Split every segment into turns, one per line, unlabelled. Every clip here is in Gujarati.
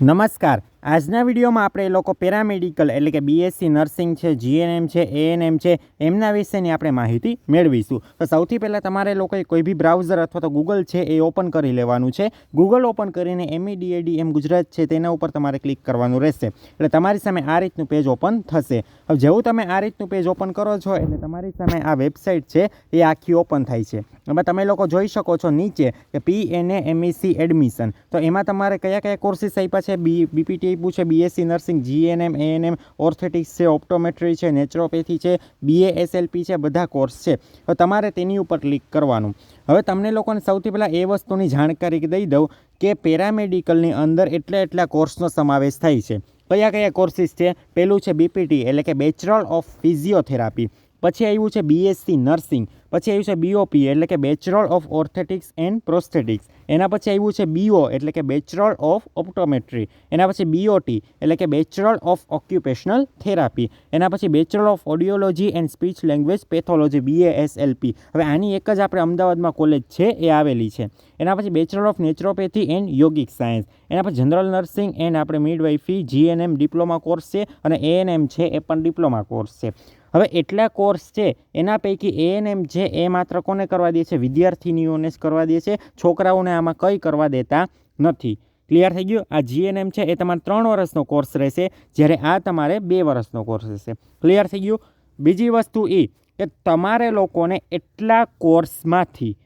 નમસ્કાર. આજના વિડીયોમાં આપણે એ લોકો પેરામેડિકલ એટલે કે બીએસસી નર્સિંગ છે જીએનએમ છે એએનએમ છે, એમના વિશેની આપણે માહિતી મેળવીશું. તો સૌથી પહેલાં તમારે લોકોએ કોઈ બી બ્રાઉઝર અથવા તો ગૂગલ છે એ ઓપન કરી લેવાનું છે. ગૂગલ ઓપન કરીને E એમઈડીએડી એમ ગુજરાત છે તેના ઉપર તમારે ક્લિક કરવાનું રહેશે. એટલે તમારી સામે આ રીતનું પેજ ઓપન થશે. હવે જેવું તમે આ રીતનું પેજ ઓપન કરો છો એટલે તમારી સામે આ વેબસાઇટ છે એ આખી ઓપન થાય છે. એમાં તમે લોકો જોઈ શકો છો નીચે કે પી એન એમઈસી એડમિશન. તો એમાં તમારે કયા કયા કોર્સીસ આપ્યા છે? બી બીપીટી આપ્યું છે. BSc nursing GNM ANM orthotics છે ઓપ્ટોમેટ્રી છે નેચરોપેથી છે બીએ એસએલપી છે, બધા કોર્સ છે. તો તમારે તેની ઉપર ક્લિક કરવાનું. હવે તમને લોકોને સૌથી પહેલાં એ વસ્તુની જાણકારી દઈ દઉં કે પેરામેડિકલની અંદર એટલા એટલા કોર્સનો સમાવેશ થાય છે. કયા કયા કોર્સિસ છે? પહેલું છે બીપીટી એટલે કે બેચરલ ઓફ ફિઝિયોથેરાપી પછી આવ્યું છે બીએસસી નર્સિંગ પછી આવ્યું છે બીઓપી એટલે કે bachelor of orthotics and prosthetics એના પછી આવ્યું છે બીઓ એટલે કે બેચરલ ઓફ ઓપ્ટોમેટ્રી એના પછી બીઓટી એટલે કે બેચરલ ઓફ ઓક્યુપેશનલ થેરાપી એના પછી bachelor of audiology and speech language pathology BASLP હવે આની એક જ આપણે અમદાવાદમાં કોલેજ છે, એ આવેલી છે. એના પછી bachelor of naturopathy and yogic science એના પછી જનરલ નર્સિંગ એન્ડ આપણે મિડવાઇફી જીએનએમ ડિપ્લોમા કોર્સ છે અને એએનએમ છે, એ પણ ડિપ્લોમા કોર્સ છે. હવે એટલા કોર્સ છે, એના પૈકી એએનએમ છે એ માત્ર કોને કરવા દે છે? વિદ્યાર્થીનીઓને જ કરવા દે છે. છોકરાઓને આમાં કંઈ કરવા દેતા નથી. ક્લિયર થઈ ગયું? આ જીએનએમ છે, એ તમારે ત્રણ વર્ષનો કોર્સ રહેશે, જ્યારે આ તમારે બે વર્ષનો કોર્સ રહેશે. ક્લિયર થઈ ગયું? બીજી વસ્તુ એ કે તમારે લોકોને એટલા કોર્સમાંથી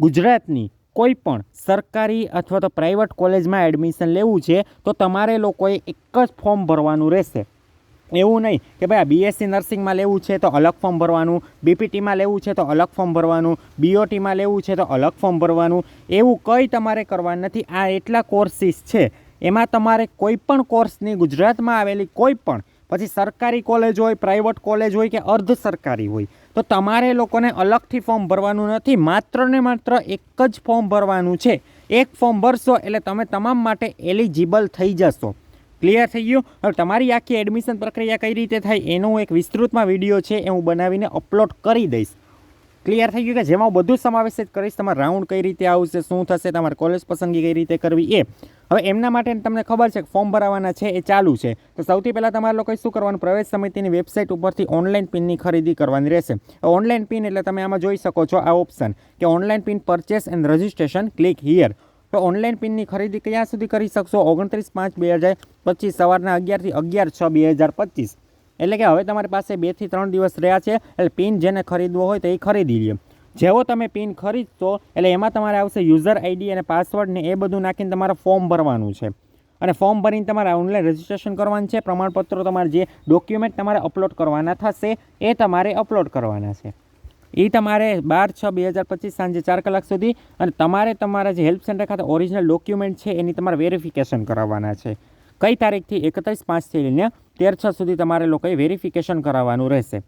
ગુજરાતની કોઈ પણ સરકારી અથવા તો પ્રાઇવેટ કોલેજમાં એડમિશન લેવું છે, તો તમારે લોકોએ એક જ ફોર્મ ભરવાનું રહેશે. એવું નહીં કે ભાઈ આ બીએસસી નર્સિંગમાં લેવું છે તો અલગ ફોર્મ ભરવાનું બીપીટીમાં લેવું છે તો અલગ ફોર્મ ભરવાનું બીઓટીમાં લેવું છે તો અલગ ફોર્મ ભરવાનું, એવું કંઈ તમારે કરવાનું નથી. આ એટલા કોર્સિસ છે. એમાં તમારે કોઈ પણ કોર્સની ગુજરાતમાં આવેલી કોઈ પણ, પછી સરકારી કોલેજ હોય પ્રાઇવેટ કોલેજ હોય કે અર્ધ સરકારી હોય, તો તમારે લોકોને અલગથી ફોર્મ ભરવાનું નથી. માત્ર ને માત્ર એક જ ફોર્મ ભરવાનું છે. એક ફોર્મ ભરશો એટલે તમે તમામ માટે એલિજિબલ થઈ જશો. ક્લિયર થઈ ગયું? હવે તમારી આખી એડમિશન પ્રક્રિયા કઈ રીતે થાય એનો એક વિસ્તૃતમાં વીડિયો છે એ હું બનાવીને અપલોડ કરી દઈશ. ક્લિયર થઈ ગયું કે જેમાં હું બધું સમાવેશિત કરીશ, તમારે રાઉન્ડ કઈ રીતે આવશે, શું થશે, તમારે કોલેજ પસંદગી કઈ રીતે કરવી એ. હવે એમના માટે તમને ખબર છે કે ફોર્મ ભરાવાના છે એ ચાલુ છે. તો સૌથી પહેલાં તમારે લોકોએ શું કરવાનું? પ્રવેશ સમિતિની વેબસાઇટ ઉપરથી ઓનલાઈન પિનની ખરીદી કરવાની રહેશે. ઓનલાઈન પિન એટલે તમે આમાં જોઈ શકો છો આ ઓપ્શન કે online pin purchase and registration click here તો ઓનલાઈન પિનની ખરીદી ક્યાં સુધી કરી શકશો? ઓગણત્રીસ પાંચ બે હજાર પચીસ સવારના અગિયારથી અગિયાર છ બે હજાર પચીસ. એટલે કે હવે તમારી પાસે બેથી ત્રણ દિવસ રહ્યા છે, એટલે પિન જેને ખરીદવો હોય તો એ ખરીદી લે જેવો તમે પિન ખરીદશો, એટલે એમાં તમારે આવશે યુઝર આઈડી અને પાસવર્ડ ને એ બધું નાખીને તમારે ફોર્મ ભરવાનું છે. અને ફોર્મ ભરીને તમારે ઓનલાઈન રજિસ્ટ્રેશન કરવાનું છે. પ્રમાણપત્રો તમારે જે ડોક્યુમેન્ટ તમારે અપલોડ કરવાના થશે, એ તમારે અપલોડ કરવાના છે. એ તમારે બાર, છ, બે હજાર પચીસ સાંજે ચાર કલાક સુધી અને તમારે તમારા જે હેલ્પ સેન્ટર ખાતે ઓરિજિનલ ડોક્યુમેન્ટ છે, એની તમારે વેરિફિકેશન કરાવવાના છે. કઈ તારીખથી? એકત્રીસ પાંચથી લઈને તેર છ સુધી તમારે લોકોએ વેરિફિકેશન કરાવવાનું રહેશે.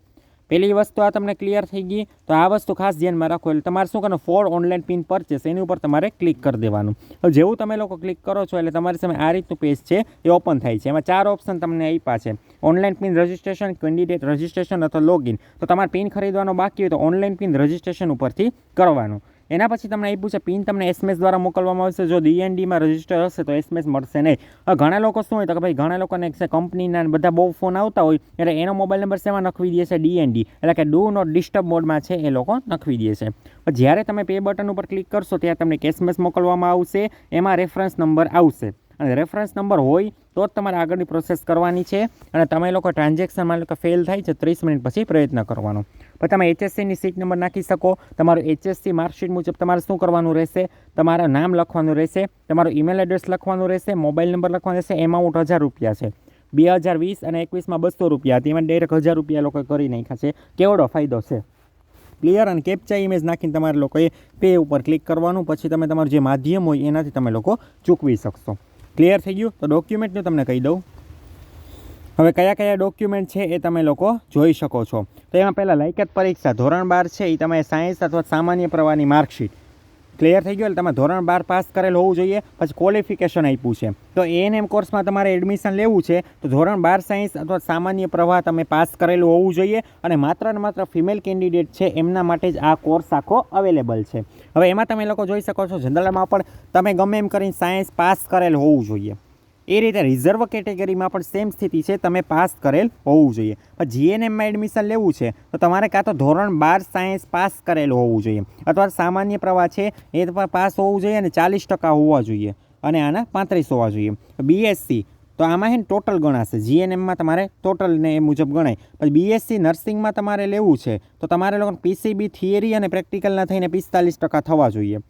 પહેલી વસ્તુ આ તમને ક્લિયર થઈ ગઈ, તો આ વસ્તુ ખાસ ધ્યાનમાં રાખો, એટલે તમારે શું કરવાનું ફોર ઓનલાઈન પિન પરચેસ એની ઉપર તમારે ક્લિક કરી દેવાનું. હવે જેવું તમે લોકો ક્લિક કરો છો, એટલે તમારી સામે આ રીતનું પેજ છે, એ ઓપન થાય છે. એમાં ચાર ઓપ્શન તમને આપ્યા છે. Online pin registration candidate registration અથવા લોગિન તો તમારે પિન ખરીદવાનો બાકી હોય તો ઓનલાઈન પિન રજિસ્ટ્રેશન ઉપરથી કરવાનું. એના પછી તમને આપ્યું છે પિન, તમને એસએમએસ દ્વારા મોકલવામાં આવશે. જો ડીએનડીમાં રજિસ્ટર હશે તો એસએમએસ મળશે નહીં. ઘણા લોકો શું હોય તો કે ભાઈ ઘણા લોકોને છે કંપનીના બધા બહુ ફોન આવતા હોય, એટલે એનો મોબાઈલ નંબર શેમાં નખવી દે છે ડીએનડી એટલે કે ડુ નોટ ડિસ્ટર્બ મોડમાં છે એ લોકો નખવી દે છે. જ્યારે તમે પે બટન ઉપર ક્લિક કરશો, ત્યારે તમને એસએમએસ મોકલવામાં આવશે. એમાં રેફરન્સ નંબર આવશે. અને રેફરન્સ નંબર હોય તો જ તમારે આગળની પ્રોસેસ કરવાની છે. અને તમે લોકો ટ્રાન્ઝેક્શન માની લો કે ફેલ થાય છે, ત્રીસ મિનિટ પછી પ્રયત્ન કરવાનો. પછી તમે એચએસસીની સીટ નંબર નાખી શકો. તમારું એચએસસી માર્કશીટ મુજબ તમારે શું કરવાનું રહેશે? તમારું નામ લખવાનું રહેશે. તમારું ઈમેલ એડ્રેસ લખવાનું રહેશે. મોબાઈલ નંબર લખવાનો રહેશે. એમાઉન્ટ હજાર રૂપિયા છે. બે હજાર વીસ અને એકવીસમાં બસો રૂપિયા હતી. એમાં ડાયરેક્ટ હજાર રૂપિયા લોકો કરી નાખ્યા છે. કેવડો ફાયદો છે? ક્લિયર અને કેપ્ચા ઇમેજ નાખીને તમારે લોકોએ પે ઉપર ક્લિક કરવાનું. પછી તમે તમારું જે માધ્યમ હોય એનાથી તમે લોકો ચૂકવી શકશો. ક્લિયર થઈ ગયું? તો ડોક્યુમેન્ટનું તમને કહી દઉં. હવે કયા કયા ડોક્યુમેન્ટ છે એ તમે લોકો જોઈ શકો છો. તો એમાં પહેલાં લાયકાત પરીક્ષા ધોરણ બાર છે એ તમે સાયન્સ અથવા સામાન્ય પ્રવાહની માર્કશીટ ક્લિયર થઈ ગયું એટલે તમે ધોરણ બાર પાસ કરેલ હોવું જોઈએ. પછી ક્વોલિફિકેશન આપ્યું છે. તો એએનએમ કોર્સમાં તમારે એડમિશન લેવું છે. તો ધોરણ બાર સાયન્સ અથવા સામાન્ય પ્રવાહ તમે પાસ કરેલું હોવું જોઈએ અને માત્ર ને માત્ર ફિમેલ કેન્ડિડેટ છે એમના માટે જ આ કોર્સ આખો અવેલેબલ છે. હવે એમાં તમે લોકો જોઈ શકો છો, જનરલમાં પણ તમે ગમે એમ કરીને સાયન્સ પાસ કરેલ હોવું જોઈએ. એ રીતે રિઝર્વ કેટેગરીમાં પણ સેમ સ્થિતિ છે. તમે પાસ કરેલ હોવું જોઈએ. પણ જીએનએમમાં એડમિશન લેવું છે, તો તમારે કાં તો ધોરણ બાર સાયન્સ પાસ કરેલું હોવું જોઈએ. અથવા સામાન્ય પ્રવાહ છે, એ પણ પાસ હોવું જોઈએ અને ચાલીસ ટકા હોવા જોઈએ. અને આના પાંત્રીસ હોવા જોઈએ. બીએસસી તો આમાં હે ટોટલ ગણાશે. જીએનએમમાં તમારે ટોટલ ને એ મુજબ ગણાય. પછી બીએસસી નર્સિંગમાં તમારે લેવું છે, તો તમારે લોકો પીસીબી થિયરી અને પ્રેક્ટિકલના થઈને પિસ્તાલીસ ટકા થવા જોઈએ.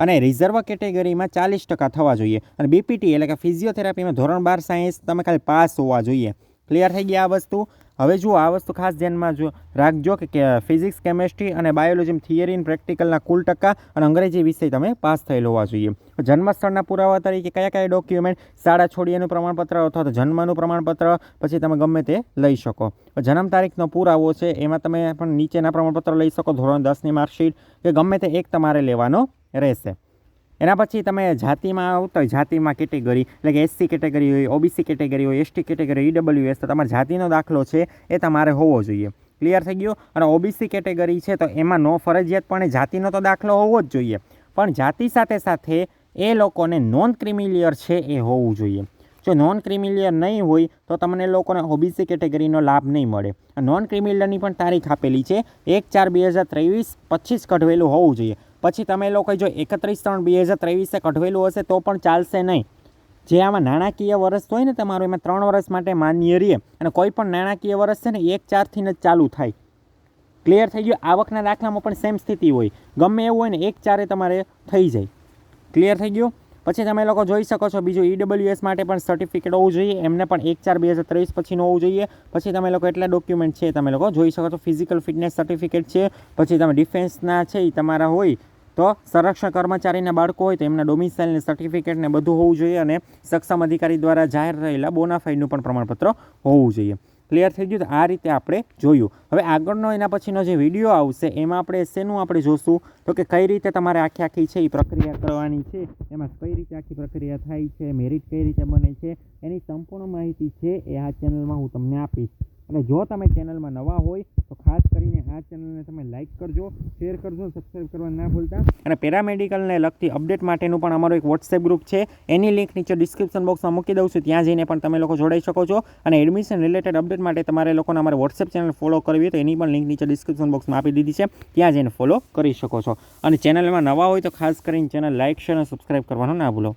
અને રિઝર્વ કેટેગરીમાં ચાલીસ ટકા થવા જોઈએ. અને બીપીટી એટલે કે ફિઝિયોથેરાપીમાં ધોરણ બાર સાયન્સ તમે ખાલી પાસ હોવા જોઈએ. ક્લિયર થઈ ગયા આ વસ્તુ. હવે જુઓ, આ વસ્તુ ખાસ ધ્યાનમાં જો રાખજો કે- ફિઝિક્સ, કેમેસ્ટ્રી અને બાયોલોજી થિયરી અને પ્રેક્ટિકલના કુલ ટકા અને અંગ્રેજી વિષય તમે પાસ થયેલ હોવા જોઈએ. જન્મસ્થળના પુરાવા તરીકે કયા કયા ડોક્યુમેન્ટ શાળા છોડીએનું પ્રમાણપત્ર અથવા તો જન્મનું પ્રમાણપત્ર, પછી તમે ગમે તે લઈ શકો. જન્મ તારીખનો પુરાવો છે, એમાં તમે પણ નીચેના પ્રમાણપત્ર લઈ શકો, ધોરણ દસની માર્કશીટ કે ગમે તે એક તમારે લેવાનો રહેશે. એના પછી તમે જાતિમાં આવતા હોય જાતિમાં કેટેગરી, એટલે કે એસસી કેટેગરી હોય, ઓબીસી કેટેગરી હોય, એસટી કેટેગરી ઈડબ્લ્યુએસ તો તમારે જાતિનો દાખલો છે એ તમારે હોવો જોઈએ. ક્લિયર થઈ ગયો? અને ઓબીસી કેટેગરી છે તો એમાં નો ફરજિયાતપણે જાતિનો તો દાખલો હોવો જ જોઈએ. પણ જાતિ સાથે સાથે એ લોકોને નોન ક્રિમિલિયર છે એ હોવું જોઈએ. જો નોન ક્રિમિલિયર નહીં હોય તો તમને લોકોને ઓબીસી કેટેગરીનો લાભ નહીં મળે. નોન ક્રિમિલિયરની પણ તારીખ આપેલી છે, એક ચાર બે હજાર ત્રેવીસ પચીસ કઢવેલું હોવું જોઈએ. પછી તમે લોકો જો એકત્રીસ ત્રણ બે હજાર ત્રેવીસે કઢવેલું હશે તો પણ ચાલશે નહીં. જે આમાં નાણાકીય વર્ષ હોય ને તમારું, એમાં ત્રણ વર્ષ માટે માન્ય રહે અને કોઈ પણ નાણાકીય વર્ષ છે ને, એક ચારથી જ ચાલુ થાય. ક્લિયર થઈ ગયું? આવકના દાખલામાં પણ સેમ સ્થિતિ હોય. ગમે એવું હોય ને, એક ચારે તમારે થઈ જાય. ક્લિયર થઈ ગયું? પછી તમે લોકો જોઈ શકો છો, બીજું ઈડબ્લ્યુએસ માટે પણ સર્ટિફિકેટ હોવું જોઈએ. એમને પણ એક ચાર બે હજાર ત્રેવીસ પછીનું હોવું જોઈએ. પછી તમે લોકો એટલા ડોક્યુમેન્ટ છે, તમે લોકો જોઈ શકો છો. ફિઝિકલ ફિટનેસ સર્ટિફિકેટ છે. પછી તમે ડિફેન્સના છે એ તમારા હોય. તો સંરક્ષણ કર્મચારીના બાળકો હોય તો એમના ડોમિસાઇલને સર્ટિફિકેટને બધું હોવું જોઈએ અને સક્ષમ અધિકારી દ્વારા જાહેર થયેલા બોનાફાઇડનું પણ પ્રમાણપત્ર હોવું જોઈએ. ક્લિયર થઈ ગયું? તો આ રીતે આપણે જોયું. હવે આગળનો એના પછીનો જે વીડિયો આવશે, એમાં આપણે શેનું આપણે જોશું? તો કે કઈ રીતે તમારે આખી આખી છે એ પ્રક્રિયા કરવાની છે? એમાં કઈ રીતે આખી પ્રક્રિયા થાય છે? મેરિટ કઈ રીતે બને છે? એની સંપૂર્ણ માહિતી છે એ આ ચેનલમાં હું તમને આપીશ. અને જો તમે ચેનલમાં નવા હોય, તો ખાસ કરીને આ ચેનલને તમે લાઇક કરજો શેર કરજો સબસ્ક્રાઈબ કરવા ના ભૂલતા. અને પેરામેડિકલને લગતી અપડેટ માટેનું પણ અમારો એક વોટ્સએપ ગ્રુપ છે. એની લિંક નીચે ડિસ્ક્રિપ્શન બોક્સમાં મૂકી દઉં છું. ત્યાં જઈને પણ તમે લોકો જોડાઈ શકો છો. અને એડમિશન રિલેટેડ અપડેટ માટે તમારે લોકોને અમારે વોટ્સએપ ચેનલ ફોલો કરવી હોય તો એની પણ લિંક નીચે ડિસ્ક્રિપ્શન બોક્સમાં આપી દીધી છે. ત્યાં જઈને ફોલો કરી શકો છો. અને ચેનલમાં નવા હોય તો ખાસ કરીને ચેનલ લાઇક શેર અને સબસ્ક્રાઈબ કરવાનું ના ભૂલો.